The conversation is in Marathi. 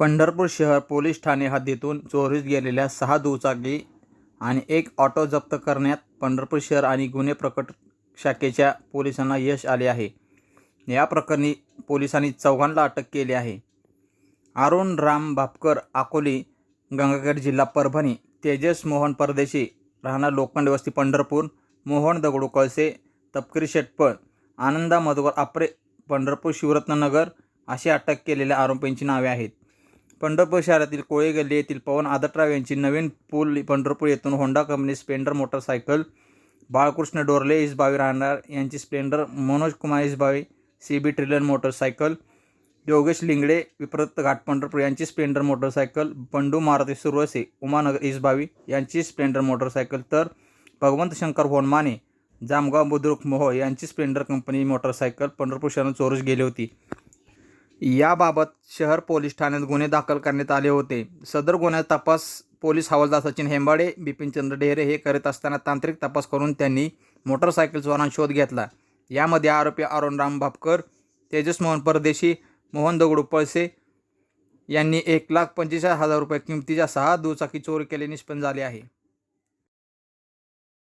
पंढरपूर शहर पोलीस ठाणे हद्दीतून चोरीस गेलेल्या सहा दुचाकी आणि एक ऑटो जप्त करण्यात पंढरपूर शहर आणि गुन्हे प्रकट शाखेच्या पोलिसांना यश आले आहे. या प्रकरणी पोलिसांनी चौघांना अटक केली आहे. अरुण राम भापकर अकोली गंगाखेड जिल्हा परभणी तेजस मोहन परदेशी राहणार लोखंड वस्ती पंढरपूर मोहन दगडू कळसे तपकिरी शेटपळ आनंदा मधुकर आपरे पंढरपूर शिवरत्ननगर अशी अटक केलेल्या आरोपींची नावे आहेत. पंढरपूर शहरातील कोळे गल्ली येथील पवन आदतराव यांची नवीन पूल पंढरपूर येथून Honda company Splendor motorcycle Balkrishna Dorle Isbavi राहणार यांची Splendor Manoj Kumar Isbavi C B trillion motorcycle Yogesh Lingade विप्रत घाट पंढरपूर यांची स्प्लेंडर मोटरसायकल बंडू मारुती सुरवसे उमानगर इसबावी यांची स्प्लेंडर मोटरसायकल तर भगवंत शंकर होनमाने जामगाव बुद्रुक मोहोळ यांची स्प्लेंडर कंपनी मोटरसायकल पंढरपूर शहरात चोरीस गेली होती. याबाबत शहर पोलीस ठाण्यात गुन्हे दाखल करण्यात आले होते. सदर गुन्ह्यात तपास पोलीस हवालदार सचिन हेंबाडे बिपिनचंद्र डेहरे हे करीत असताना तांत्रिक तपास करून त्यांनी मोटरसायकल चोरांना शोध घेतला. यामध्ये आरोपी अरुण राम भापकर तेजस मोहन परदेशी मोहन दगडू पळसे यांनी एक लाख पंचेचाळीस हजार रुपये किमतीच्या सहा दुचाकी चोरी केले निष्पन्न झाले आहे.